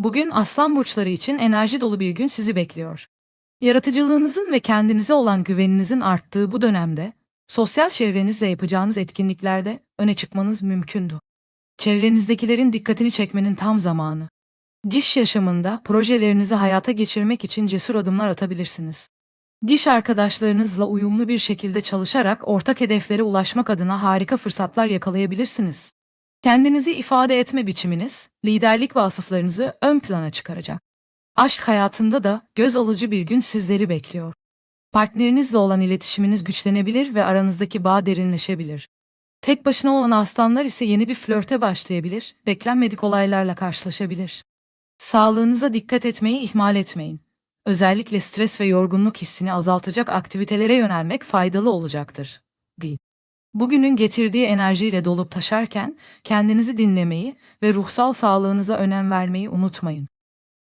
Bugün aslan burçları için enerji dolu bir gün sizi bekliyor. Yaratıcılığınızın ve kendinize olan güveninizin arttığı bu dönemde, sosyal çevrenizle yapacağınız etkinliklerde öne çıkmanız mümkündü. Çevrenizdekilerin dikkatini çekmenin tam zamanı. Diş yaşamında projelerinizi hayata geçirmek için cesur adımlar atabilirsiniz. Diş arkadaşlarınızla uyumlu bir şekilde çalışarak ortak hedeflere ulaşmak adına harika fırsatlar yakalayabilirsiniz. Kendinizi ifade etme biçiminiz, liderlik vasıflarınızı ön plana çıkaracak. Aşk hayatında da göz alıcı bir gün sizleri bekliyor. Partnerinizle olan iletişiminiz güçlenebilir ve aranızdaki bağ derinleşebilir. Tek başına olan aslanlar ise yeni bir flörte başlayabilir, beklenmedik olaylarla karşılaşabilir. Sağlığınıza dikkat etmeyi ihmal etmeyin. Özellikle stres ve yorgunluk hissini azaltacak aktivitelere yönelmek faydalı olacaktır. Değil. Bugünün getirdiği enerjiyle dolup taşarken kendinizi dinlemeyi ve ruhsal sağlığınıza önem vermeyi unutmayın.